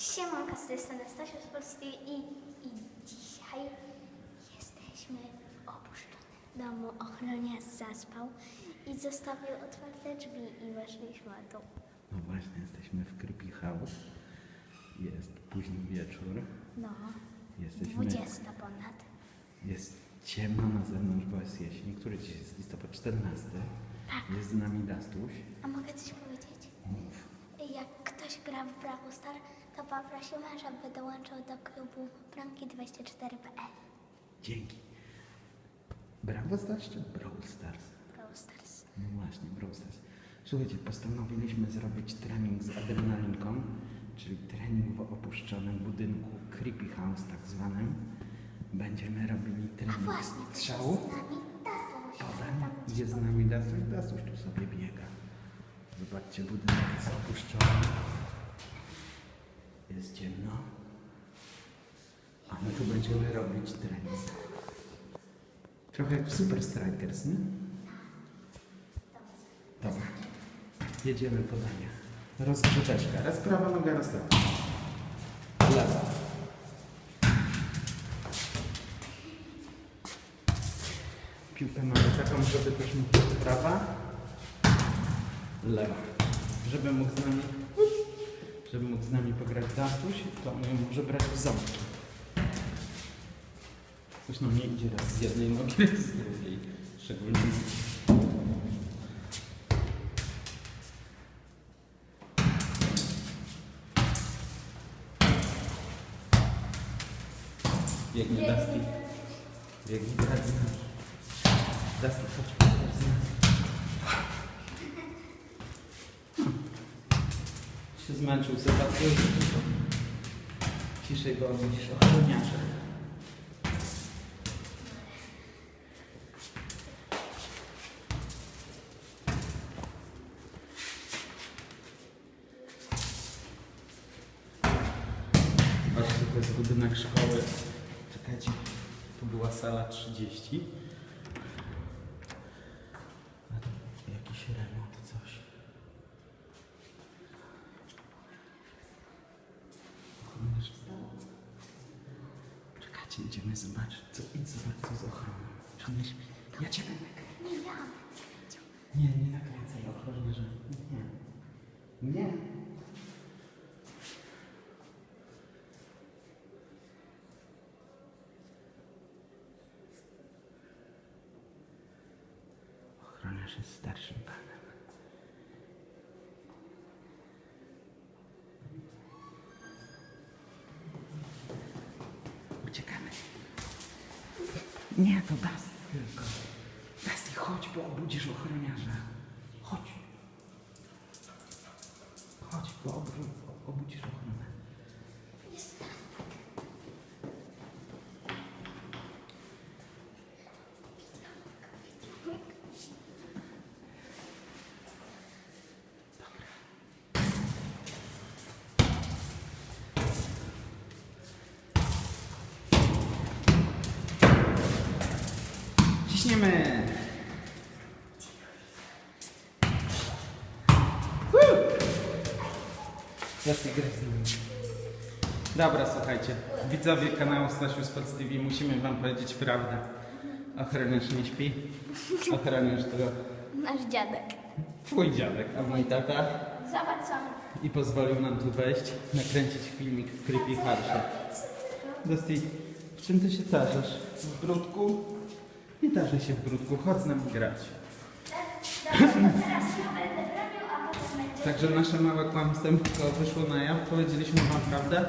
Siemanko, z tej strony Stasia z Polski i, i dzisiaj jesteśmy w opuszczonym domu. Ochroniarz zaspał i zostawił otwarte drzwi i weszliśmy tu. No właśnie, jesteśmy w Creepy House. Jest późny wieczór. No, Jesteśmy, 20 ponad. jest ciemno na zewnątrz, bo jest jesień. Który dziś jest listopad 14. Tak. Jest z nami Dastuś. A mogę coś powiedzieć? Mów. Jak ktoś gra w Brawl Star, to poprosimy, żeby dołączył do klubu Franki24.pl. Dzięki. Brawo Stars czy Brawl Stars? Brawl Stars. No właśnie, Brawl Stars. Słuchajcie, postanowiliśmy zrobić trening z adrenalinką, czyli trening w opuszczonym budynku Creepy House tak zwanym. Będziemy robili A trening właśnie, to strzału. jest z nami tatuś. Potem jest z nami Dastuś, Dastuś tu sobie biega. Zobaczcie, budynek jest opuszczony. Jest ciemno. A my tu będziemy robić trening. Trochę jak w Super Strikers, nie? Dobra. Jedziemy podania. Rozgrzeweczka. Raz prawa noga, raz lewa. Lewa. Piłkę mamy taką, żeby też mógł prawa. Lewa. Żeby mógł z nami, żeby mógł z nami pograć Dastuś, to on ją może brać w ząbki. Coś nam nie idzie raz z jednej nogi, raz z drugiej. Szczególnie Biegnie Dusty. Biegnie teraz. Dusty, chodź, znasz. Się zmęczył, zobaczył, ciszej go niż ochroniarze. Zobaczcie, to jest budynek szkoły. Czekajcie, tu była sala 30. A tu jakiś remont, coś. Ochroniarz wstał. Czekajcie, idziemy zobaczyć, co idź zobacz, co z ochroną. Czy śpi? Ja cię będę. Nie, ja. Nie, nie nakręcaj ochroniarza. Nie. Nie. Ochroniarz jest starszym Nie, to Dusty tylko. Dusty, chodź, bo obudzisz ochroniarza. Chodź. Chodź, bo obudzisz ochronę. Jasny grać z nami. Dobra, słuchajcie. Widzowie kanału Stasiu Sports TV, musimy wam powiedzieć prawdę. Ochroniarz nie śpi. Ochroniarz to Nasz dziadek. twój dziadek, a mój tata. Zobacz co. I pozwolił nam tu wejść, nakręcić filmik w Creepy Harsze. Dusty, w czym ty się tarzasz? W brudku? Nie tarzaj się w brudku, chodź z nami grać. Teraz ja będę bronił, a potem będzie. Także nasze małe kłamstwo wyszło na jaw. Powiedzieliśmy wam prawdę.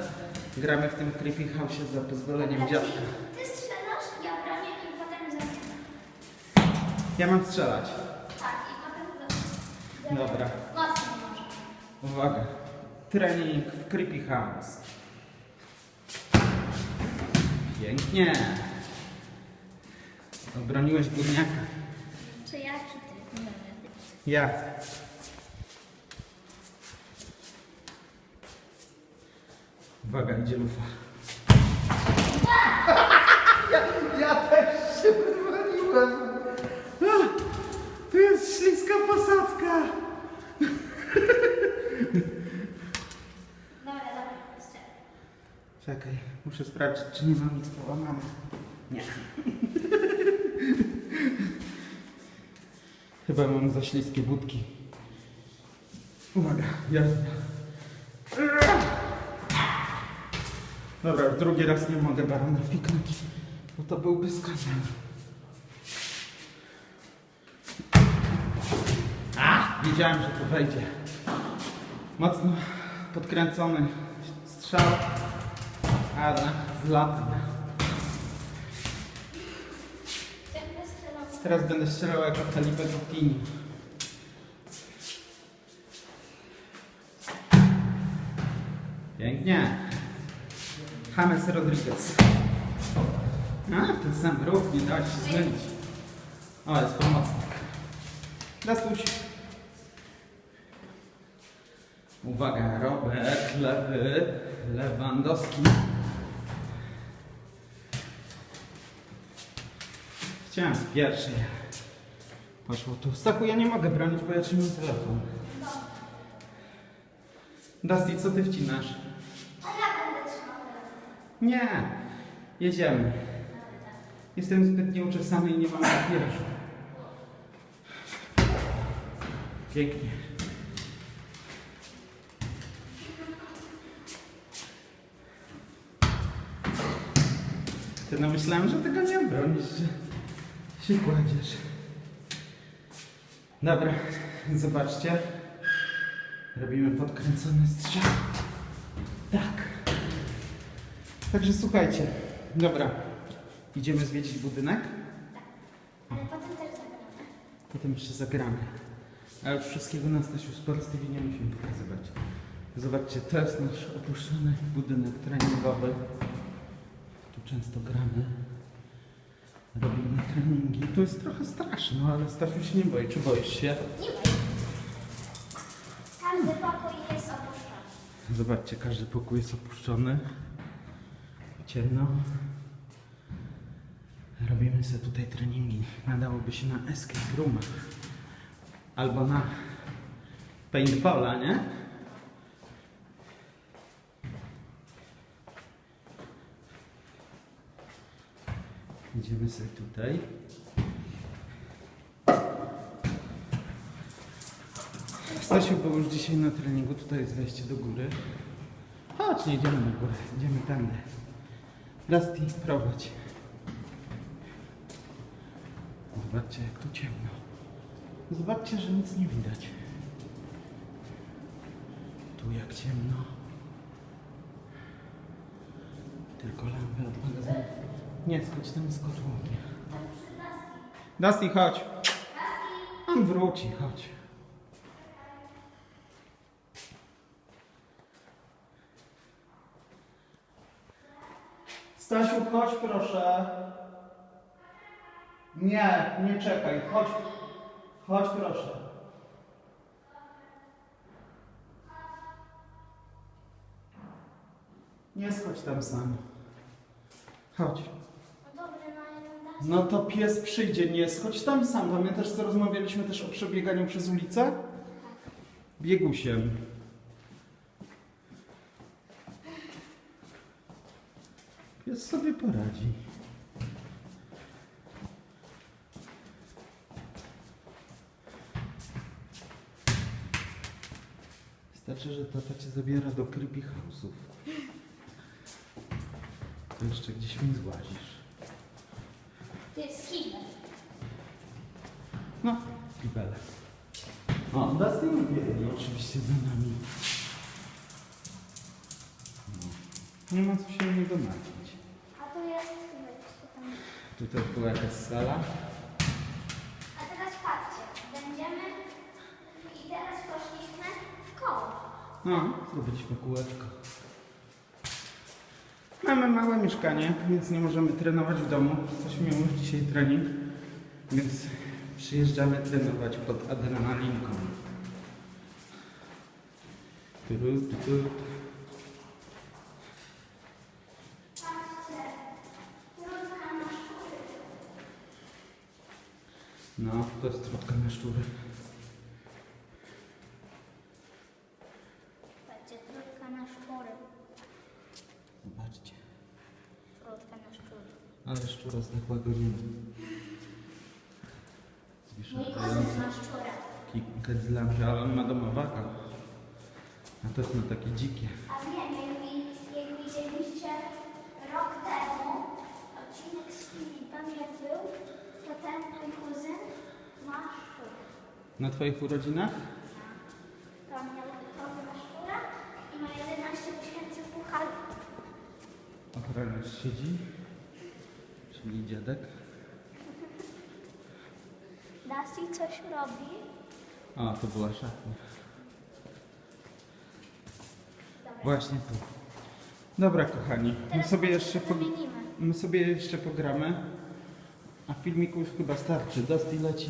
Gramy w tym creepy house za pozwoleniem dziadka. Ty strzelasz, ja bronię i potem zamieniam. Ja mam strzelać. Tak, i potem to... Dobra. Mocno może. Uwaga. Trening w creepy house. Pięknie. Obroniłeś górniaka. Czy ja, czy ty. Ja. Uwaga, idzie lufa. Ja, ja też się wywaliłem. Tu jest śliska posadzka. Dobra, dobra, jeszcze. Czekaj, muszę sprawdzić, czy nie mam nic połamane. Nie. Chyba mam za śliskie budki. Uwaga, jazda. Dobra, już drugi raz nie mogę barona fiknąć, bo to byłby skandal. A, wiedziałem, że to wejdzie. Mocno podkręcony strzał, ale z. Teraz będę strzelał jako Felipe Coutinho. Pięknie. James Rodriguez. A, ten sam ruch, nie da się zmylić. O, jest pomocnik. Dastuś. Uwaga, Robert, lewy, Lewandowski. Chciałem z pierwszej. Poszło tu. Stachu, ja nie mogę bronić, bo ja trzymam telefon. Dusty, co ty wcinasz? A ja będę trzymał teraz. Nie. Jedziemy. Jestem zbyt nieuczesany i nie mam papieru. Pięknie. Ty no myślałem, że tego nie bronisz, że się kładziesz. Dobra, zobaczcie. Robimy podkręcony strzał. Także słuchajcie. Dobra. Idziemy zwiedzić budynek. Ale potem też zagramy. Potem jeszcze zagramy. A już wszystkiego na Stasiu Sports TV nie musimy pokazywać. Zobaczcie, to jest nasz opuszczony budynek treningowy. Tu często gramy. Robimy treningi. Tu jest trochę straszno, ale Stasiu się nie boi. Czy boisz się? Nie wiem. Każdy pokój jest opuszczony. Zobaczcie, każdy pokój jest opuszczony. Ciemno. Robimy sobie tutaj treningi. Nadałoby się na escape roomach. Albo na paintballa, nie? Idziemy sobie tutaj. Stasiu był już dzisiaj na treningu, tutaj jest wejście do góry. Chodź, nie idziemy na górę, idziemy tędy. Rusty, prowadź. Zobaczcie, jak tu ciemno. Zobaczcie, że nic nie widać. Tu jak ciemno. Tylko lampy od magazynu. Nie, skocz tam z kotłowni. Dusty, chodź. On wróci, chodź. Stasiu, chodź proszę. Nie, nie czekaj, chodź. Chodź proszę. Nie schodź tam sam. Chodź. No to pies przyjdzie, nie schodź tam sam. Pamiętasz, co rozmawialiśmy też o przebieganiu przez ulicę? Biegusiem. Pies sobie poradzi. Wystarczy, że tata cię zabiera do creepy house'ów. To jeszcze gdzieś mi złazisz. To jest kibel. No, kibele. O, Dusty nie biegnie oczywiście za nami. No. Nie ma co się o niego martwić. A tu jest wejście tam. Tutaj była jakaś sala. A teraz patrzcie, będziemy i teraz poszliśmy w koło. No, zrobiliśmy kółeczko. Mamy małe mieszkanie, więc nie możemy trenować w domu. Miał już dzisiaj trening, więc przyjeżdżamy trenować pod adrenalinką. Turu, tu, tu. Patrzcie, krótka na szczury. No, to jest trudka na szczury. Patrzcie, krótka na szczury. Zobaczcie. Ale szczura zdechłego nie ma. Mój kuzyn ma szczura. kilka z lampy, ale on ma domowaka. A to jest na takie dzikie. A wiem, jak, wi- jak widzieliście rok temu odcinek z Filipem, jak był, to ten mój kuzyn ma szczura. Na twoich urodzinach? To on miał typowy na szczura i ma 11 tysięcy pucharów. Ochroniarz siedzi, czyli dziadek. Dusty coś robi. A, to była. Dobra. Właśnie tu. Dobra, kochani, my sobie jeszcze po, my sobie jeszcze pogramy. A filmiku już chyba starczy. Dusty leci